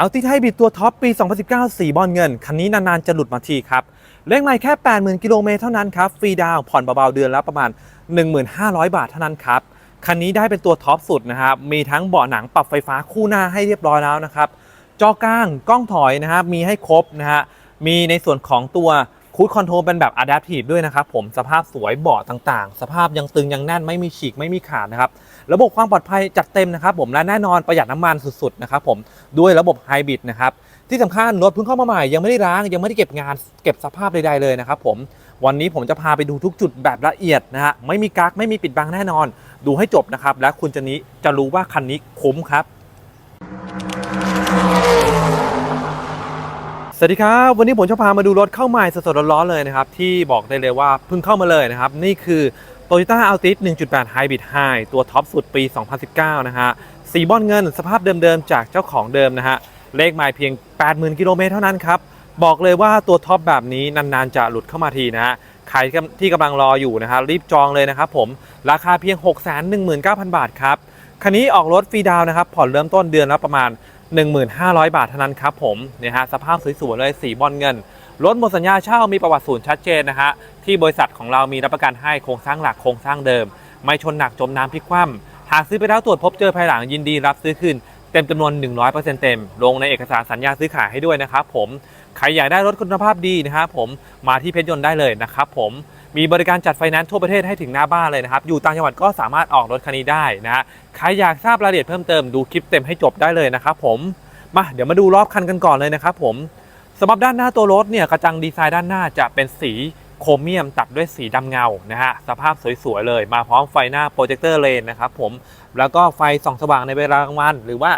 เอาติไฮบริดตัวท็อปปี 2019สีบอลเงิน คันนี้นาน ๆ จะหลุดมาทีครับเลขใหม่แค่ 80,000 กิโลเมตรเท่านั้นครับ ฟรีดาวผ่อนเบา ๆ เดือนละประมาณ 1,500 บาทเท่านั้นครับ คันนี้ได้เป็นตัวท็อปสุดนะครับ มีทั้งเบาะหนังปรับไฟฟ้าคู่หน้าให้เรียบร้อยแล้วนะครับ จอกลางกล้องถอยนะครับมีให้ครบนะฮะ มีในส่วนของตัวคูดคอนโทรลเป็นแบบ Adaptive ด้วยนะครับผม สภาพสวยเบาะต่างๆ สภาพยังตึงยังแน่นไม่มีฉีกไม่มีขาดนะครับ ระบบความปลอดภัยจัดเต็มนะครับผมและแน่นอนประหยัดน้ำมันสุดๆนะครับผมด้วยระบบไฮบริดนะครับที่สำคัญรถเพิ่งเข้ามาใหม่ยังไม่ได้ล้างยังไม่ได้เก็บงานเก็บสภาพใดๆเลยนะครับผมวันนี้ผมจะพาไปดูทุกจุดแบบละเอียดนะฮะไม่มีกักไม่มีปิดบังแน่นอน ดูให้จบนะครับ และคุณจะนี้จะรู้ว่าคันนี้คุ้มครับสวัสดีครับ วันนี้ผมจะพามาดูรถเข้าใหม่สดๆร้อนๆเลยนะครับ ที่บอกได้เลยว่าเพิ่งเข้ามาเลยนะครับ นี่คือ Toyota Altis 1.8 Hybrid High ตัวท็อปสุดปี 2019 นะฮะ สีบอลเงินสภาพเดิมๆ จากเจ้าของเดิมนะฮะ เลขไมล์เพียง 80,000 กิโลเมตรเท่านั้นครับ บอกเลยว่าตัวท็อปแบบนี้นานๆ จะหลุดเข้ามาทีนะฮะ ใครที่กำลังรออยู่นะฮะรีบจองเลยนะครับผม ราคาเพียง 619,000 บาทครับ คันนี้ออกรถฟรีดาวน์นะครับ ผ่อนเริ่มต้นเดือนละประมาณ 1,500 บาทเท่านั้นครับผม เนี่ยฮะ สภาพสวยๆเลย สีบอลเงิน รถหมดสัญญาเช่ามีประวัติศูนย์ชัดเจนนะฮะที่บริษัทของเรามีรับประกันให้โครงสร้างหลักโครงสร้างเดิม ไม่ชนหนักจมน้ำพลิกคว่ำหากซื้อไปแล้วตรวจพบเจอภายหลังยินดีรับซื้อคืนเต็มจำนวน 100%เต็ม ลงในเอกสารสัญญาซื้อขายให้ด้วยนะครับผม ใครอยากได้รถคุณภาพดีนะครับผมมาที่เพชรยนต์ได้เลยนะครับผมมีบริการจัดไฟแนนซ์ทั่วประเทศให้ถึงหน้าบ้านเลยนะครับ อยู่ต่างจังหวัดก็สามารถออกรถคันนี้ได้นะฮะใครอยากทราบรายละเอียดเพิ่มเติมดูคลิปเต็มให้จบได้เลยนะครับผม มาเดี๋ยวมาดูรอบคันกันก่อนเลยนะครับผม สำหรับด้านหน้าตัวรถเนี่ยกระจังดีไซน์ด้านหน้าจะเป็นสีโครเมียมตัดด้วยสีดำเงานะฮะสภาพสวยๆเลย มาพร้อมไฟหน้าโปรเจคเตอร์เลนนะครับผมแล้วก็ไฟส่องสว่างในเวลากลางวัน หรือว่า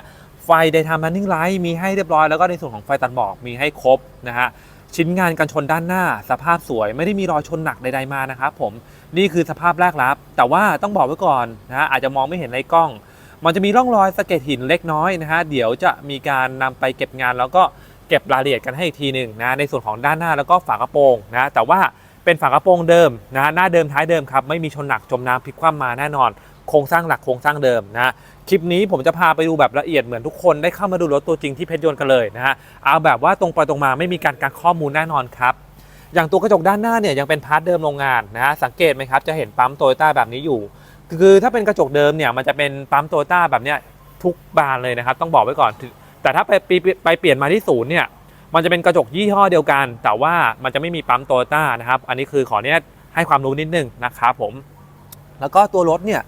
ไฟ daytime running light มีให้เรียบร้อยแล้วก็ในส่วนของไฟตัดหมอกมีให้ครบนะฮะชิ้นงานกันชนด้านหน้า สภาพสวยไม่ได้มีรอยชนหนักใดๆมานะครับผมนี่คือสภาพแรกรับ แต่ว่าต้องบอกไว้ก่อนนะฮะอาจจะมองไม่เห็นในกล้อง มันจะมีร่องรอยสะเก็ดหินเล็กน้อยนะฮะเดี๋ยวจะมีการนำไปเก็บงานแล้วก็ เก็บรายละเอียดกันให้อีกทีหนึ่งนะในส่วนของด้านหน้าแล้วก็ฝากระโปรงนะแต่ว่าเป็นฝากระโปรงเดิมนะหน้าเดิมท้ายเดิมครับไม่มีชนหนักจมน้ำพลิกคว่ำมาแน่นอน โครงสร้างหลักโครงสร้างเดิมนะคลิปนี้ผมจะพาไปดูแบบละเอียดเหมือนทุกคนได้เข้ามาดูรถตัวจริงที่เพชรยนต์กันเลยนะฮะเอาแบบว่าตรงไปตรงมาไม่มีการกักข้อมูลแน่นอนครับอย่างตัวกระจกด้านหน้าเนี่ยยังเป็นพาร์ทเดิมโรงงานนะฮะสังเกตไหมครับจะเห็นปั๊มโตโยต้าแบบนี้อยู่ คือถ้าเป็นกระจกเดิมเนี่ยมันจะเป็นปั๊มโตโยต้าแบบเนี้ยทุกบานเลยนะครับต้องบอกไว้ก่อน แต่ถ้าไปไปไปเปลี่ยนมาที่ศูนย์เนี่ยมันจะเป็นกระจกยี่ห้อเดียวกัน แต่ว่ามันจะไม่มีปั๊มโตโยต้านะครับ อันนี้คือขอเนี้ยให้ความรู้นิดนึงนะครับผม แล้วก็ตัวรถเนี่ย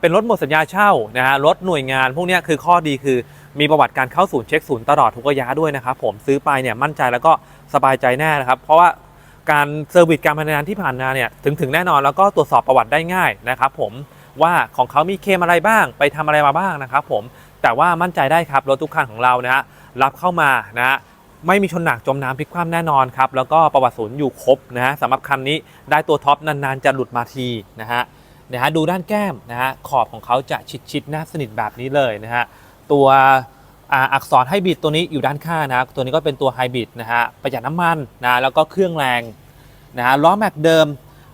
เป็นรถหมดสัญญาเช่านะฮะรถหน่วยงานพวกเนี้ยคือข้อดีคือมีประวัติการเข้าศูนย์เช็คศูนย์ตลอดทุกระยะด้วยนะครับผมซื้อไปเนี่ยมั่นใจแล้วก็สบายใจแน่นะครับ เพราะว่าการเซอร์วิสการพนักงานที่ผ่านมาเนี่ยถึงถึงแน่นอนแล้วก็ตรวจสอบประวัติได้ง่ายนะครับผมว่าของเขามีเคมอะไรบ้างไปทำอะไรมาบ้างนะครับผม แต่ว่ามั่นใจได้ครับรถทุกคันของเรานะฮะรับเข้ามานะฮะไม่มีชนหนักจมน้ำพลิกคว่ำแน่นอนครับแล้วก็ประวัติศูนย์อยู่ครบนะฮะสำหรับคันนี้ได้ตัวท็อปนานๆจะหลุดมาทีนะฮะนะฮะดูด้านแก้มนะฮะขอบของเขาจะชิดๆแนบสนิทแบบนี้เลยนะฮะตัวอ,อักษรไฮบริดตัวนี้อยู่ด้านข้างนะตัวนี้ก็เป็นตัวไฮบริดนะฮะประหยัดน้ำมันนะแล้วก็เครื่องแรงนะฮะล้อแม็กเดิม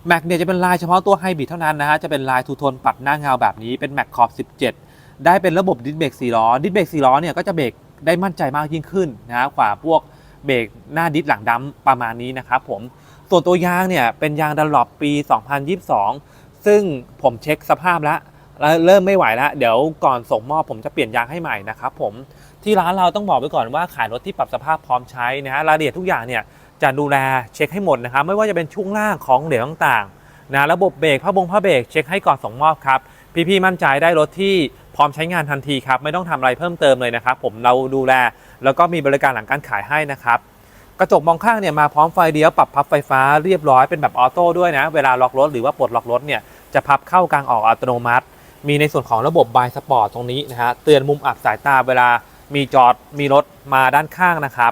แม็กเนี่ยจะเป็นลายเฉพาะตัวไฮบริดเท่านั้นนะฮะจะเป็นลายทูโทนปัดหน้าเงาแบบนี้เป็นแม็กขอบ 17 ได้เป็นระบบดิสเบรก4ล้อดิสเบรก4ล้อเนี่ยก็จะเบรกได้มั่นใจมากยิ่งขึ้นนะฮะกว่าพวกเบรกหน้าดิสหลังดำประมาณนี้นะครับผมส่วนตัวยางเนี่ยเป็นยางดันหลบปี 2022 ซึ่งผมเช็คสภาพแล้วแล้วเริ่มไม่ไหวแล้ว เดี๋ยวก่อนส่งมอบผมจะเปลี่ยนยางให้ใหม่นะครับผมที่ร้านเราต้องบอกไว้ก่อนว่าขายรถที่ปรับสภาพพร้อมใช้นะฮะรายละเอียดทุกอย่างเนี่ยจะดูแลเช็คให้หมดนะครับไม่ว่าจะเป็นช่วงล่างของเหลวต่างๆนะระบบเบรกผ้าบงผ้าเบรกเช็คให้ก่อนส่งมอบครับพี่ๆมั่นใจได้รถที่ พร้อมใช้งานทันทีครับไม่ต้องทำอะไรเพิ่มเติมเลยนะครับผมเราดูแล แล้วก็มีบริการหลังการขายให้นะครับกระจกมองข้างเนี่ยมาพร้อมไฟเลี้ยวปรับพับไฟฟ้าเรียบร้อยเป็นแบบออโต้ด้วยนะ เวลาล็อกรถหรือว่าปลดล็อกรถเนี่ยจะพับเข้ากลางออกอัตโนมัติ มีในส่วนของระบบบายสปอร์ตตรงนี้นะฮะเตือนมุมอับสายตาเวลามีจอดมีรถมาด้านข้างนะครับ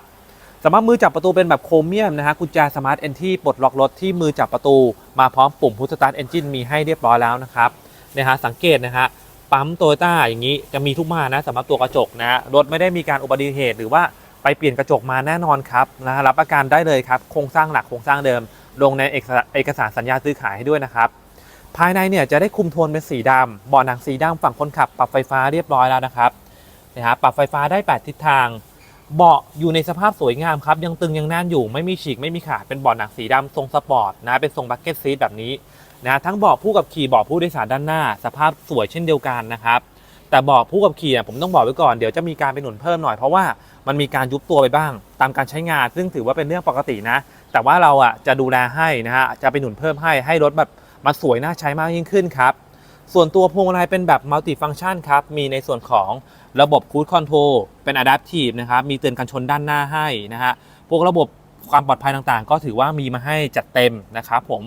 สามารถมือจับประตูเป็นแบบโครเมียมนะฮะกุญแจสมาร์ทเอนที่ปลดล็อกรถที่มือจับประตู มาพร้อมปุ่มพุทสตาร์ทเอนจินมีให้เรียบร้อยแล้วนะครับนะฮะสังเกตนะฮะ ปั๊มโตโยต้าอย่างนี้จะมีทุกมานะสำหรับตัวกระจกนะรถไม่ได้มีการอุบัติเหตุ หรือว่าไปเปลี่ยนกระจกมาแน่นอนครับนะฮะรับประกันได้เลยครับโครงสร้างหลักโครงสร้างเดิม ลงในเอกสารเอกสารสัญญาซื้อขายให้ด้วยนะครับภายในเนี่ยจะได้คุมโทนเป็นสีดำเบาะหนังสีดำฝั่งคนขับ ปรับไฟฟ้าเรียบร้อยแล้วนะครับนะฮะปรับไฟฟ้าได้ 8 ทิศทาง เบาะอยู่ในสภาพสวยงามครับยังตึงยังแน่นอยู่ไม่มีฉีกไม่มีขาดเป็นเบาะหนังสีดำทรงสปอร์ตนะเป็นทรงบักเก็ตซีทแบบนี้ นะทั้งเบาะผู้กับขี่เบาะผู้โดยสารด้านหน้า สภาพสวยเช่นเดียวกันนะครับแต่เบาะผู้กับขี่ผมต้องบอกไว้ก่อนเดี๋ยวจะมีการไปหนุนเพิ่มหน่อยเพราะว่ามันมีการยุบตัวไปบ้าง ตามการใช้งาน ซึ่งถือว่าเป็นเรื่องปกตินะ แต่ว่าเราอะจะดูแลให้นะฮะจะไปหนุนเพิ่มให้ให้รถแบบมาสวยน่าใช้มากยิ่งขึ้นครับส่วนตัวพวงมาลัยเป็นแบบมัลติฟัง c t ชันครับมีในส่วนของระบบคู i คอนโทร l เป็น Adaptive นะครับมีเตือนกันชนด้านหน้าให้นะฮะพวกระบบความปลอดภัยต่างๆ ก็ถือว่ามีมาให้จัดเต็มนะครับผม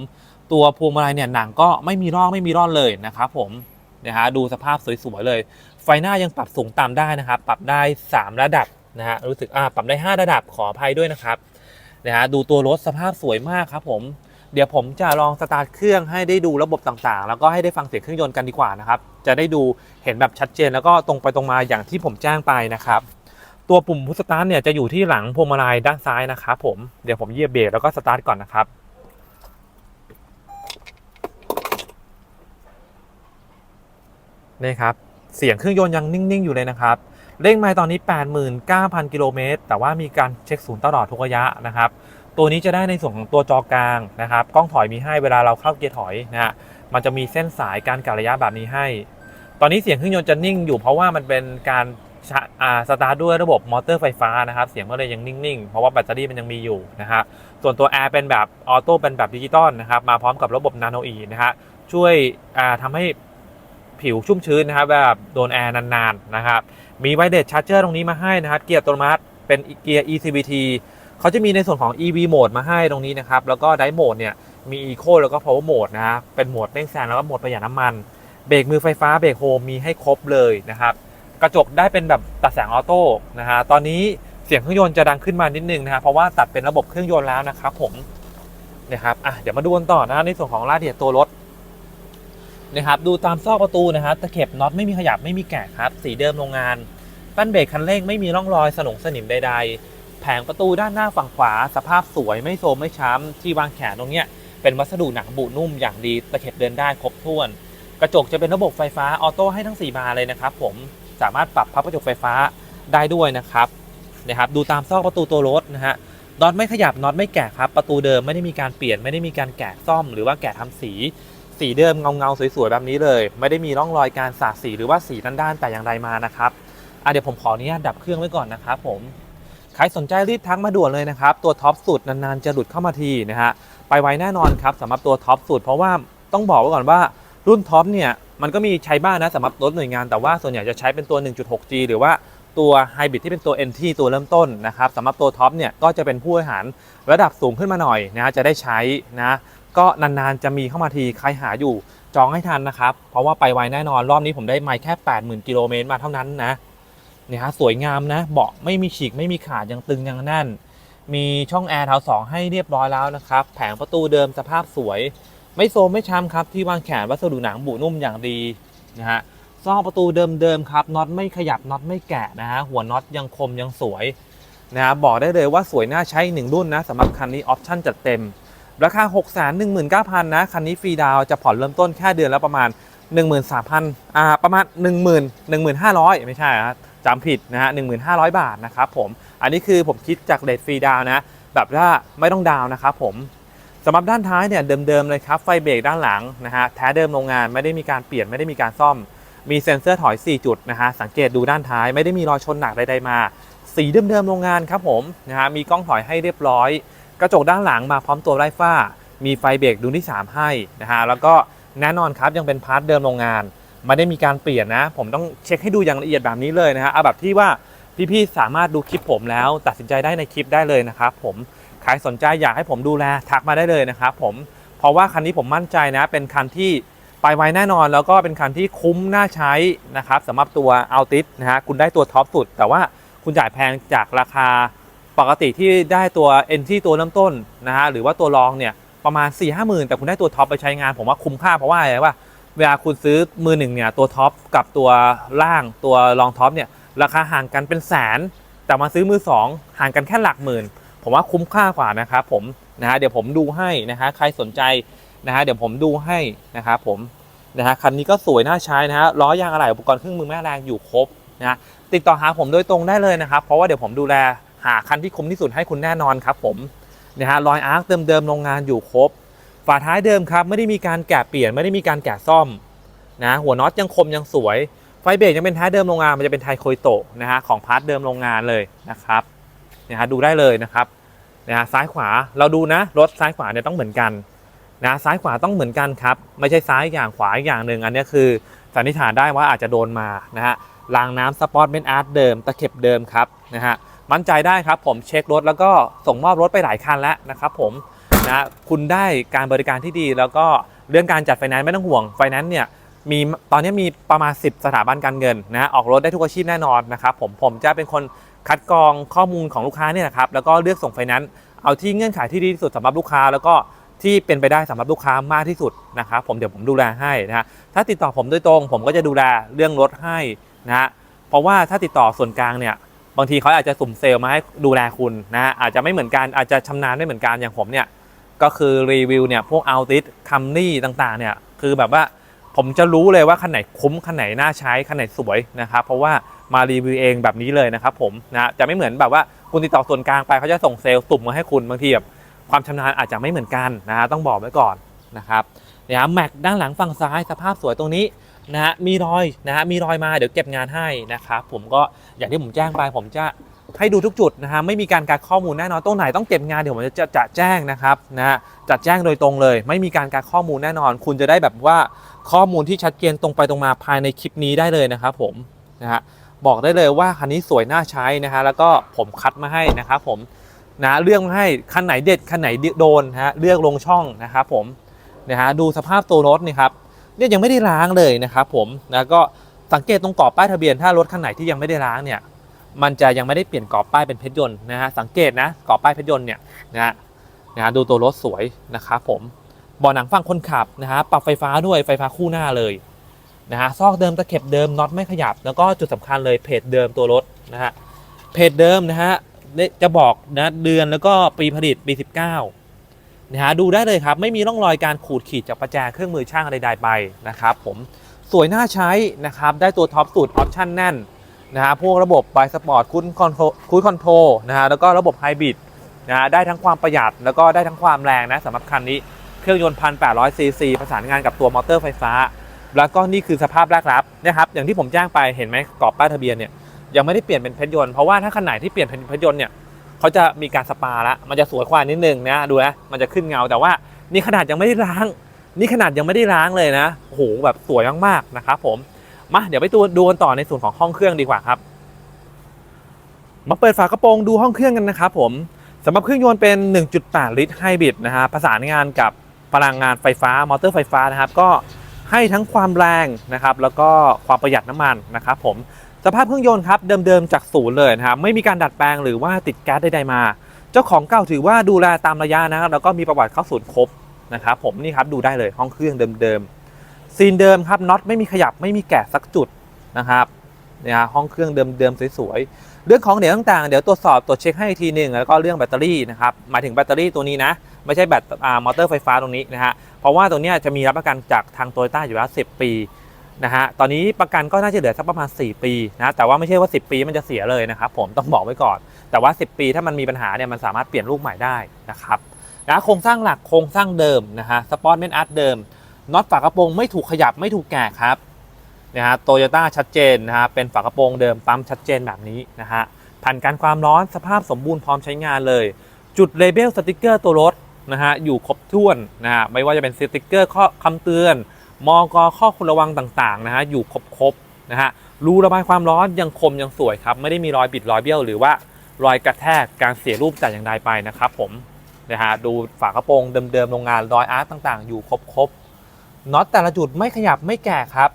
ตัวพวงมาลัยเนี่ยหนังก็ไม่มีร่องไม่มีร่อนเลยนะครับผมนะฮะดูสภาพสวยๆเลย ไฟหน้ายังปรับสูงต่ำได้นะครับ ปรับได้ 3 ระดับนะฮะรู้สึกอ่าปรับได้ 5 ระดับขออภัยด้วยนะครับนะฮะดูตัวรถสภาพสวยมากครับผมเดี๋ยวผมจะลองสตาร์ทเครื่องให้ได้ดูระบบต่างๆ แล้วก็ให้ได้ฟังเสียงเครื่องยนต์กันดีกว่านะครับ จะได้ดูเห็นแบบชัดเจนแล้วก็ตรงไปตรงมาอย่างที่ผมแจ้งไปนะครับ ตัวปุ่มพุชสตาร์ทเนี่ยจะอยู่ที่หลังพวงมาลัยด้านซ้ายนะครับผมเดี๋ยวผมเหยียบเบรกแล้วก็สตาร์ทก่อนนะครับ นี่ครับ เสียงเครื่องยนต์ยังนิ่ง ๆ อยู่เลยนะครับ เร่งไมล์ตอนนี้ 89,000 กิโลเมตร แต่ว่ามีการเช็คศูนย์ตลอดทุกระยะนะครับ ตัวนี้จะได้ในส่วนของตัวจอกลางนะครับ กล้องถอยมีให้เวลาเราเข้าเกียร์ถอยนะฮะ มันจะมีเส้นสายการกะระยะแบบนี้ให้ ตอนนี้เสียงเครื่องยนต์จะนิ่งอยู่เพราะว่ามันเป็นการาสตาร์ทด้วยระบบมอเตอร์ไฟฟ้านะครับ เสียงก็เลยยังนิ่ง ๆ เพราะว่าแบตเตอรี่มันยังมีอยู่นะฮะ ส่วนตัวแอร์เป็นแบบออโต้เป็นแบบดิจิตอลนะครับ มาพร้อมกับระบบนาโนอีนะฮะ ช่วยอ่าทำให้ ผิวชุ่มชื้นนะครับแบบโดนแอร์นานๆนะครับมีไวเลสชาร์เจอร์ตรงนี้มาให้นะครับเกียร์อัตโนมัติเป็นเกียร์ ECVT เขาจะมีในส่วนของ EV Mode มาให้ตรงนี้นะครับแล้วก็ไดโหมดเนี่ยมี Eco แล้วก็ Power Mode นะฮะเป็นโหมดเร่งแซงแล้วก็โหมดประหยัดน้ำมันเบรกมือไฟฟ้าเบรกโฮมมีให้ครบเลยนะครับกระจกได้เป็นแบบตัดแสงออโต้นะฮะตอนนี้เสียงเครื่องยนต์จะดังขึ้นมานิดนึงนะฮะเพราะว่าตัดเป็นระบบเครื่องยนต์แล้วนะครับผมนะครับอะเดี๋ยวมาดูกันต่อนะในส่วนของรายละเอียดตัวรถ นะครับดูตามซอกประตูนะครับตะเข็บน็อตไม่มีขยับไม่มีแกะครับ สีเดิมโรงงานแป้นเบรกคันเร่งไม่มีร่องรอยสนงสนิมใด ๆ แผงประตูด้านหน้าฝั่งขวา สภาพสวยไม่โทรมไม่ช้ำที่วางแขนตรงเนี้ยเป็นวัสดุหนังบุนุ่มอย่างดีตะเข็บเดินได้ครบถ้วน กระจกจะเป็นระบบไฟฟ้าออโต้ให้ทั้ง 4 บานเลยนะครับ ผมสามารถปรับพับกระจกไฟฟ้าได้ด้วยนะครับนะครับ ดูตามซอกประตูตัวรถนะฮะน็อตไม่ขยับน็อตไม่แกะครับ ประตูเดิมไม่ได้มีการเปลี่ยนไม่ได้มีการแกะซ่อมหรือว่าแกะทำสี สีเดิมเงาเงาๆสวยๆแบบนี้เลย ไม่ได้มีร่องรอยการสาดสีหรือว่าสีด้านๆแต่อย่างใดมานะครับอะเดี๋ยวผมขออนุญาตดับเครื่องไว้ก่อนนะครับผมใครสนใจรีบทักมาด่วนเลยนะครับ ตัวท็อปสุดนานๆจะหลุดเข้ามาทีนะฮะไปไวแน่นอนครับสำหรับตัวท็อปสุดเพราะว่าต้องบอกไว้ก่อนว่ารุ่นท็อปเนี่ยมันก็มีใช้บ้างนะสำหรับรถหน่วยงานแต่ว่าส่วนใหญ่จะใช้เป็นตัว 1.6G หรือว่าตัวไฮบริดที่เป็นตัว NT ตัวเริ่มต้นนะครับสำหรับตัวท็อปเนี่ยก็จะเป็นผู้บริหารระดับสูงขึ้นมาหน่อยนะจะได้ใช้นะ ก็นานๆจะมีเข้ามาทีใครหาอยู่จองให้ทันนะครับ เพราะว่าไปไวแน่นอนรอบนี้ผมได้ไมล์แค่ 80,000กิโลเมตรมาเท่านั้นนะเนี่ยฮะสวยงามนะ เบาะไม่มีฉีกไม่มีขาดยังตึงยังแน่น มีช่องแอร์แถวสองให้เรียบร้อยแล้วนะครับ แผงประตูเดิมสภาพสวย ไม่โซมไม่ช้ำครับ ที่วางแขนวัสดุหนังบุนุ่มอย่างดีนะฮะซอกประตูเดิมๆครับน็อตไม่ขยับน็อตไม่แกะนะฮะหัวน็อตยังคมยังสวยนะฮะบอกได้เลยว่าสวยน่าใช้หนึ่งรุ่นนะสำหรับคันนี้ออปชั่นจัดเต็ม ราคา 6 1 9 0 0 0 นะ คันนี้ฟรีดาวจะผ่อนเริ่มต้นแค่เดือนละประมาณ 13,000อ่าประมาณ 10,000 1,500 ไม่ใช่ครับจำผิดนะฮะ1,500 บาทนะครับผม อันนี้คือผมคิดจากเรทฟรีดาวนะ แบบว่าไม่ต้องดาวน์นะครับผมสำหรับด้านท้ายเนี่ยเดิมๆเลยครับไฟเบรกด้านหลังนะฮะแท้เดิมโรงงานไม่ได้มีการเปลี่ยนไม่ได้มีการซ่อม มีเซ็นเซอร์ถอย 4 จุดนะฮะสังเกตดูด้านท้ายไม่ได้มีรอยชนหนักใดๆมา สีเดิมๆโรงงานครับผมนะฮะมีกล้องถอยให้เรียบร้อย กระจกด้านหลังมาพร้อมตัวไร้ฝ้า มีไฟเบรกดวงที่ 3 ให้นะฮะแล้วก็แน่นอนครับยังเป็นพาร์ทเดิมโรงงานไม่ได้มีการเปลี่ยนนะ ผมต้องเช็คให้ดูอย่างละเอียดแบบนี้เลยนะฮะเอาแบบที่ว่าพี่ๆสามารถดูคลิปผมแล้วตัดสินใจได้ในคลิปได้เลยนะครับผมใครสนใจอยากให้ผมดูแลทักมาได้เลยนะครับผมเพราะว่าคันนี้ผมมั่นใจนะ เป็นคันที่ไปไวแน่นอนแล้วก็เป็นคันที่คุ้มน่าใช้นะครับสำหรับตัวอัลติสนะฮะคุณได้ตัวท็อปสุด แต่ว่าคุณจ่ายแพงจากราคา ปกติที่ได้ตัวเอ็นที่ตัวเริ่มต้นนะฮะหรือว่าตัวรองเนี่ยประมาณ4ี่ห้าหมื่นแต่คุณได้ตัวท็อปไปใช้งาน ผมว่าคุ้มค่าเพราะว่าอะไรว่าเวลาคุณซื้อมือหนึ่งเนี่ยตัวท็อปกับตัวล่างตัวรองท็อปเนี่ยราคาห่างกันเป็นแสน แต่มาซื้อมือสองห่างกันแค่หลักหมื่น ผมว่าคุ้มค่ากว่านะครับผมนะฮะเดี๋ยวผมดูให้นะฮะใครสนใจนะฮะเดี๋ยวผมดูให้นะครับผมนะฮะคันนี้ก็สวยน่าใช้นะฮะล้อยางอะไหล่อุปกรณ์เครื่องมือแม่แรงอยู่ครบนะติดต่อหาผมโดยตรงได้เลยนะครับเพราะว่าเดี๋ยวผมดูแล หาคันที่คมที่สุดให้คุณแน่นอนครับผมนะฮะรอยอาร์คเดิมๆโรงงานอยู่ครบ ฝาท้ายเดิมครับ ไม่ได้มีการแกะเปลี่ยนไม่ได้มีการแกะซ่อมนะหัวน็อตยังคมยังสวย ไฟเบรกยังเป็นท้ายเดิมโรงงานมันจะเป็นไทโคยโตะนะฮะของพาร์ทเดิมโรงงานเลยนะครับนะฮะดูได้เลยนะครับนะฮะซ้ายขวาเราดูนะรถซ้ายขวาเนี่ยต้องเหมือนกันนะซ้ายขวาต้องเหมือนกันครับไม่ใช่ซ้ายอย่างขวาอีกอย่างหนึ่งอันนี้คือสันนิษฐานได้ว่าอาจจะโดนมานะฮะรางน้ำสปอร์ตเมนอาร์ตเดิมตะเข็บเดิมครับนะฮะ มั่นใจได้ครับผมเช็ครถแล้วก็ส่งมอบรถไปหลายคันแล้วนะครับผมนะคุณได้การบริการที่ดี แล้วก็เรื่องการจัดไฟแนนซ์ไม่ต้องห่วงไฟแนนซ์เนี่ยมีตอนนี้มีประมาณ 10 สถาบันการเงินนะออกรถได้ทุกอาชีพแน่นอนนะครับผมผมจะเป็นคนคัดกรองข้อมูลของลูกค้าเนี่ยนะครับแล้วก็เลือกส่งไฟแนนซ์เอาที่เงื่อนไขที่ดีที่สุดสำหรับลูกค้า แล้วก็ที่เป็นไปได้สำหรับลูกค้ามากที่สุดนะครับผมเดี๋ยวผมดูแลให้นะฮะถ้าติดต่อผมโดยตรง ผมก็จะดูแลเรื่องรถให้นะฮะเพราะว่าถ้าติดต่อส่วนกลางเนี่ย บางทีเขาอาจจะสุ่มเซลล์มาให้ดูแลคุณนะฮะอาจจะไม่เหมือนกันอาจจะชำนาญไม่เหมือนกันอย่างผมเนี่ยก็คือรีวิวเนี่ยพวกเอาติสคัมนี่ต่างๆเนี่ยคือแบบว่าผมจะรู้เลยว่าคันไหนคุ้มคันไหนน่าใช้คันไหนสวยนะครับเพราะว่ามารีวิวเองแบบนี้เลยนะครับผมนะจะไม่เหมือนแบบว่าคุณติดต่อส่วนกลางไปเขาจะส่งเซลล์ตุ่มมาให้คุณบางทีแบบความชำนาญอาจจะไม่เหมือนกันนะฮะต้องบอกไว้ก่อนนะครับเนี่ยแม็กด้านหลังฝั่งซ้ายสภาพสวยตรงนี้ นะฮะมีรอยนะฮะมีรอยมาเดี๋ยวเก็บงานให้นะครับผมก็อย่างที่ผมแจ้งไปผมจะให้ดูทุกจุดนะฮะไม่มีการการข้อมูลแน่นอนตรงไหนต้องเก็บงานเดี๋ยวผมจะจะจะแจ้งนะครับนะฮะจัดแจ้งโดยตรงเลย ไม่มีการการข้อมูลแน่นอน คุณจะได้แบบว่าข้อมูลที่ชัดเจนตรงไปตรงมาภายในคลิปนี้ได้เลยนะครับผมนะฮะบอกได้เลยว่าคันนี้สวยน่าใช้นะฮะแล้วก็ผมคัดมาให้นะครับผมนะเลือกมาให้คันไหนเด็ดคันไหนโดนฮะเลือกลงช่องนะครับผมนะฮะดูสภาพตัวรถนี่ครับ เนี่ยยังไม่ได้ล้างเลยนะครับผมนะก็สังเกตตรงกรอบป้ายทะเบียนถ้ารถคันไหนที่ยังไม่ได้ล้างเนี่ยมันจะยังไม่ได้เปลี่ยนกรอบป้ายเป็นเพชรยนต์นะฮะสังเกตนะกรอบป้ายเพชรยนต์เนี่ยนะฮะนะฮะดูตัวรถสวยนะครับผมเบาะหนังฝั่งคนขับนะฮะปรับไฟฟ้าด้วยไฟฟ้าคู่หน้าเลยนะฮะซอกเดิมตะเข็บเดิมน็อตไม่ขยับ แล้วก็จุดสำคัญเลยเพจเดิมตัวรถนะฮะเพจเดิมนะฮะจะบอกนะเดือนแล้วก็ปีผลิตปี 19 นะฮะดูได้เลยครับ ไม่มีร่องรอยการขูดขีดจากประแจเครื่องมือช่างใดๆไปนะครับผมสวยน่าใช้นะครับ ได้ตัวท็อปสุดออปชั่นแน่นนะฮะพวกระบบไบสปอร์ตคูณคอนโทรคูณคอนโทรนะฮะแล้วก็ระบบไฮบริดนะฮะได้ทั้งความประหยัดแล้วก็ได้ทั้งความแรงนะสำหรับคันนี้เครื่องยนต์1,800ซีซีประสานงานกับตัวมอเตอร์ไฟฟ้า แล้วก็นี่คือสภาพแรกรับนะครับอย่างที่ผมแจ้งไปเห็นไหมกรอบป้ายทะเบียนเนี่ยยังไม่ได้เปลี่ยนเป็นเพชรยนต์เพราะว่าถ้าคันไหนที่เปลี่ยนเป็นเพชรยนต์เนี่ย เขาจะมีการสปาละมันจะสวยกว่านิดนึงนะดูนะมันจะขึ้นเงาแต่ว่านี่ขนาดยังไม่ได้ล้าง นี่ขนาดยังไม่ได้ล้างเลยนะโอ้โหแบบสวยมากๆนะครับผมมาเดี๋ยวไปดูดูกันต่อในส่วนของห้องเครื่องดีกว่าครับ มาเปิดฝากระโปรงดูห้องเครื่องกันนะครับผมสำหรับเครื่องยนต์เป็น 1.8 ลิตรไฮบริดนะฮะประสานงานกับพลังงานไฟฟ้ามอเตอร์ไฟฟ้านะครับ ก็ให้ทั้งความแรงนะครับ แล้วก็ความประหยัดน้ำมันนะครับผม สภาพเครื่องยนต์ครับเดิมๆจากศูนย์เลยนะครับไม่มีการดัดแปลงหรือว่าติดแก๊สใดๆมา เจ้าของเก่าถือว่าดูแลตามระยะนะครับแล้วก็มีประวัติเข้าศูนย์ครบนะครับผมนี่ครับดูได้เลยห้องเครื่องเดิมๆซีนเดิมครับน็อตไม่มีขยับไม่มีแกะสักจุดนะครับเนี่ยห้องเครื่องเดิมๆสวยๆเรื่องของเหรียญต่างๆ เดี๋ยวตรวจสอบตรวจเช็คให้อีกทีหนึ่งแล้วก็เรื่องแบตเตอรี่นะครับหมายถึงแบตเตอรี่ตัวนี้นะไม่ใช่แบตมอเตอร์ไฟฟ้าตรงนี้นะฮะเพราะว่าตรงนี้จะมีรับประกันจากทางโตโยต้าอยู่แล้ว10 ปี นะฮะตอนนี้ประกันก็น่าจะเหลือสักประมาณ 4 ปีนะแต่ว่าไม่ใช่ว่า 10 ปีมันจะเสียเลยนะครับผมต้องบอกไว้ก่อน แต่ว่า 10 ปีถ้ามันมีปัญหาเนี่ยมันสามารถเปลี่ยนลูกใหม่ได้นะครับนะโครงสร้างหลักโครงสร้างเดิมนะฮะสปอร์ตเมนอาร์ตเดิมน็อตฝากระโปรงไม่ถูกขยับไม่ถูกแกะครับนะฮะโตโยต้าชัดเจนนะฮะเป็นฝากระโปรงเดิมปั๊มชัดเจนแบบนี้นะฮะผ่านการความร้อนสภาพสมบูรณ์พร้อมใช้งานเลย จุดเลเบลสติกเกอร์ตัวรถนะฮะอยู่ครบถ้วนนะฮะไม่ว่าจะเป็นสติกเกอร์ข้อคำเตือน มอกข้อควรระวังต่างๆนะฮะอยู่ครบๆนะฮะรูระบายความร้อนยังคมยังสวยครับ ไม่ได้มีรอยบิดรอยเบี้ยวหรือว่ารอยกระแทกการเสียรูปแต่อย่างใดไปนะครับผมนะฮะดูฝากระโปรงเดิมๆโรงงานรอยอาร์ตต่างๆ อยู่ครบๆน็อตแต่ละจุดไม่ขยับไม่แก่ครับ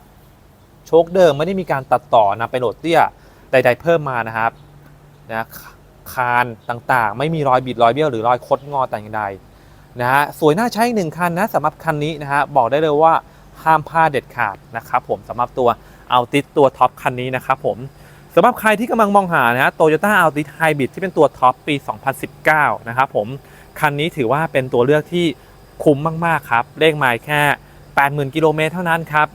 โชคเดิมไม่ได้มีการตัดต่อนำไปโหลดเตี้ยใด ๆ เพิ่มมานะครับนะคานต่างๆ ไม่มีรอยบิดรอยเบี้ยวหรือรอยคดงอแต่อย่างใดนะฮะสวยน่าใช้หนึ่งคันนะสำหรับคันนี้นะฮะบอกได้เลยว่า ห้ามพลาดเด็ดขาดนะครับผมสำหรับตัวเอาติสตัวท็อปคันนี้นะครับผมสำหรับใครที่กำลังมองหานะฮะโตโยต้าเอาติสไฮบริดที่เป็นตัวท็อปปี 2019 นะครับผมคันนี้ถือว่าเป็นตัวเลือกที่คุ้มมาก ๆ ครับ เลขไมล์แค่ 80,000 กิโลเมตรเท่านั้นครับ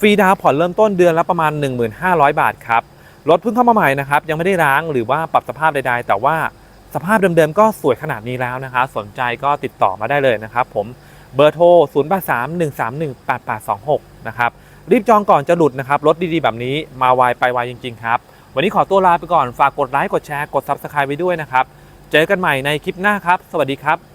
ฟรีดาวน์ผ่อนเริ่มต้นเดือนละประมาณ 1,500 บาทครับ รถเพิ่งเข้ามาใหม่นะครับ ยังไม่ได้ล้างหรือว่าปรับสภาพใด ๆ แต่ว่าสภาพเดิม ๆ ก็สวยขนาดนี้แล้วนะครับสนใจก็ติดต่อมาได้เลยนะครับผม เบอร์โทร 0 8 3 1 3 1 8 8 2 6 นะครับ รีบจองก่อนจะหลุดนะครับ รถดีๆ แบบนี้มาไวไปไวจริง ๆ ครับ วันนี้ขอตัวลาไปก่อน ฝากกดไลค์ กดแชร์ กด Subscribe ไว้ด้วยนะครับ เจอกันใหม่ในคลิปหน้าครับ สวัสดีครับ